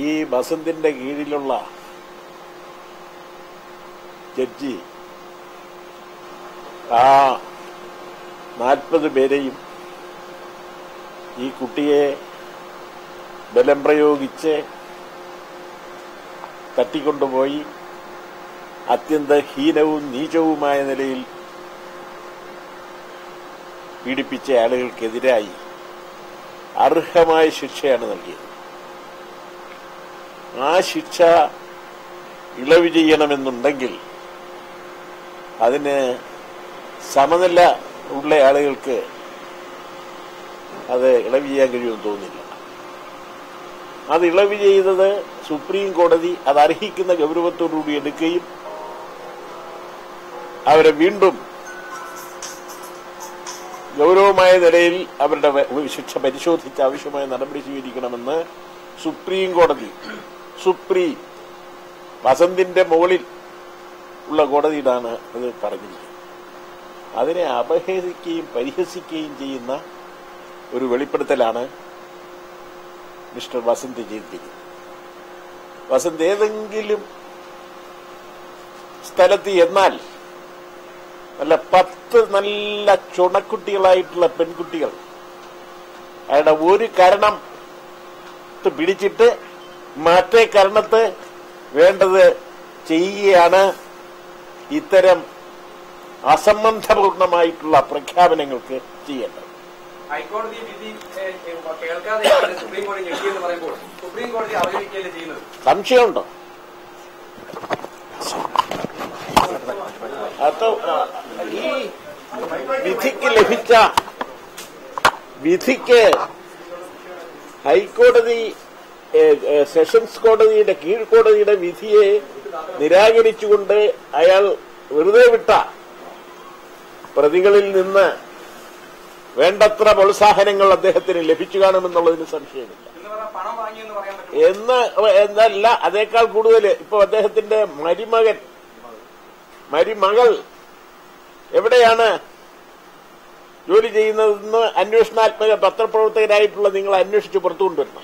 ഈ ബസന്തിന്റെ കീഴിലുള്ള ജഡ്ജി ആ നാൽപ്പത് പേരെയും ഈ കുട്ടിയെ ബലം പ്രയോഗിച്ച് തട്ടിക്കൊണ്ടുപോയി അത്യന്ത ഹീനവും നീചവുമായ നിലയിൽ പീഡിപ്പിച്ച ആളുകൾക്കെതിരായി അർഹമായ ശിക്ഷയാണ് നൽകിയത്. ആ ശിക്ഷ ഇളവ് ചെയ്യണമെന്നുണ്ടെങ്കിൽ അതിന് സമനില ഉള്ള ആളുകൾക്ക് അത് ഇളവ് ചെയ്യാൻ കഴിയുമെന്ന് തോന്നുന്നില്ല. അത് ഇളവ് ചെയ്തത് സുപ്രീം കോടതി അത് അർഹിക്കുന്ന ഗൗരവത്തോടുകൂടി എടുക്കുകയും അവരെ വീണ്ടും ഗൗരവമായ നിലയിൽ അവരുടെ ശിക്ഷ പരിശോധിച്ച് ആവശ്യമായ നടപടി സ്വീകരിക്കണമെന്ന് സുപ്രീം കോടതി സുപ്രീം വസന്തിന്റെ മുകളിൽ ഉള്ള കോടതിയിലാണ് അത് പറഞ്ഞിരിക്കുന്നത്. അതിനെ അപഹേസിക്കുകയും പരിഹസിക്കുകയും ചെയ്യുന്ന ഒരു വെളിപ്പെടുത്തലാണ് മിസ്റ്റർ വസന്ത് ചെയ്തിരിക്കുന്നത്. വസന്ത് ഏതെങ്കിലും സ്ഥലത്ത് എന്നാൽ നല്ല പത്ത് നല്ല ചുണക്കുട്ടികളായിട്ടുള്ള പെൺകുട്ടികൾ അയാളുടെ ഒരു കരണം പിടിച്ചിട്ട് മറ്റേ കരണത്ത് വേണ്ടത് ചെയ്യുകയാണ് ഇത്തരം അസംബന്ധപൂർണമായിട്ടുള്ള പ്രഖ്യാപനങ്ങൾക്ക് ചെയ്യേണ്ടത്. ഹൈക്കോടതി വിധി കേൾക്കാതെ സുപ്രീം കോടതി ഞെട്ടിയെന്ന് പറയുമ്പോൾ സുപ്രീം കോടതി അവഗണിക്കുകയല്ലേ ചെയ്യുന്നത്? സംശയമുണ്ടോ? അത് ഈ വിധിക്ക് ലഭിച്ച വിധിക്ക് ഹൈക്കോടതി സെഷൻസ് കോടതിയുടെ കീഴ്ക്കോടതിയുടെ വിധിയെ നിരാകരിച്ചുകൊണ്ട് അയാൾ വെറുതെ വിട്ട പ്രതികളിൽ നിന്ന് വേണ്ടത്ര പ്രോത്സാഹനങ്ങൾ അദ്ദേഹത്തിന് ലഭിച്ചു കാണുമെന്നുള്ളതിന് സംശയമില്ല. എന്ന് എന്നല്ല അതേക്കാൾ കൂടുതൽ ഇപ്പൊ അദ്ദേഹത്തിന്റെ മരുമകൻ മരുമകൾ എവിടെയാണ് ജോലി ചെയ്യുന്നതെന്ന് അന്വേഷണാത്മക പത്രപ്രവർത്തകരായിട്ടുള്ള നിങ്ങൾ അന്വേഷിച്ച് പുറത്തു കൊണ്ടുവരണം